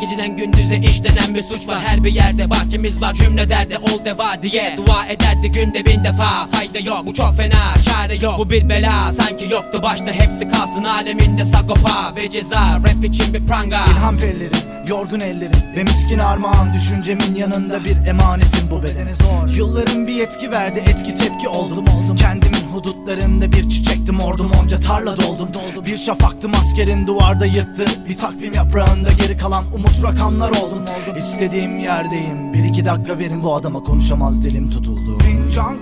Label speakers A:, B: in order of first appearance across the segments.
A: geceden gündüze işlenen bir suç var. Her bir yerde Bahçemiz var cümle derdi ol deva diye. Dua ederdi günde bin defa Fayda yok. Bu çok fena çare yok. Bu bir bela sanki yoktu başta. Hepsi kalsın Aleminde sagopa ve ceza. Rap için bir pranga.
B: İlham pellerim, yorgun ellerim Ve miskin armağan düşüncemin yanında bir emanetim bu bedene zor. Yılların bir etki verdi etki tepki oldum. Oldum Kendimin hudutlarında bir çiçektim ordum onca tarla doldum doldum. Bir şafaktım askerin duvarda yırttı. Bir takvim yaprağında geri kalan umut rakamlar oldum İstediğim yerdeyim. Bir iki dakika verin bu adama konuşamaz dilim tutuldu. Fincan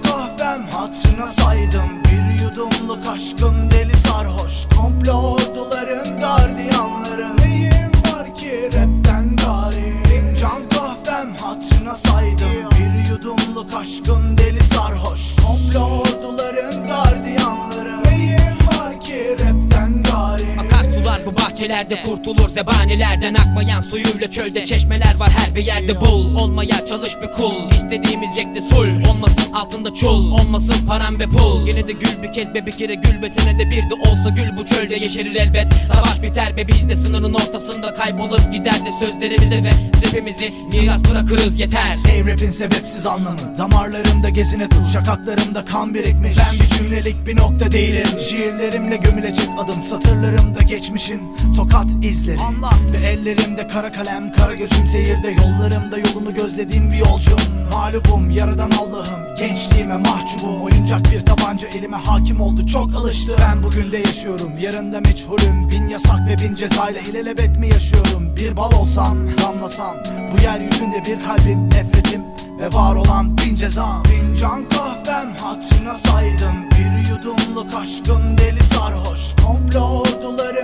A: bahçelerde kurtulur zebanilerden Akmayan suyuyla çölde. Çeşmeler var her bir yerde bul Olmaya çalış bir kul. İstediğimiz yekte sul Olmasın altında çul Olmasın param ve pul. Yine de gül bir kez be bir kere gül be senede bir de olsa gül bu çölde yeşerir elbet. Savaş biter be biz de sınırın ortasında kaybolup gider de sözlerimize ve rapimizi miras bırakırız yeter.
B: Ey rapin sebepsiz anlamı Damarlarımda gezine tuz Şakaklarımda kan birikmiş. Ben bir cümlelik bir nokta değilim Şiirlerimle gömülecek adım Satırlarımda geçmişin tokat izleri. Anlat. Ve ellerimde kara kalem Kara gözüm seyirde Yollarımda yolunu gözlediğim bir yolcum. Mağlubum yaradan Allah'ım. Gençliğime mahcubum. Oyuncak bir tabanca elime hakim oldu. Çok alıştı. Ben bugün de yaşıyorum. Yarında meçhulüm. Bin yasak ve bin cezayla ilelebet mi yaşıyorum? Bir bal olsam damlasam. Bu yeryüzünde bir kalbim nefretim ve var olan bin ceza Fincan kahvem hatırına saydım. Bir yudumluk aşkım deli sarhoş. Komplo orduların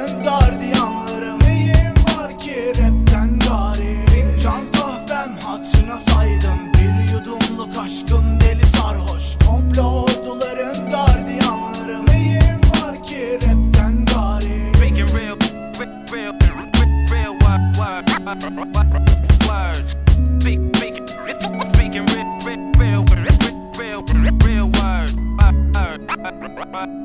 C: What?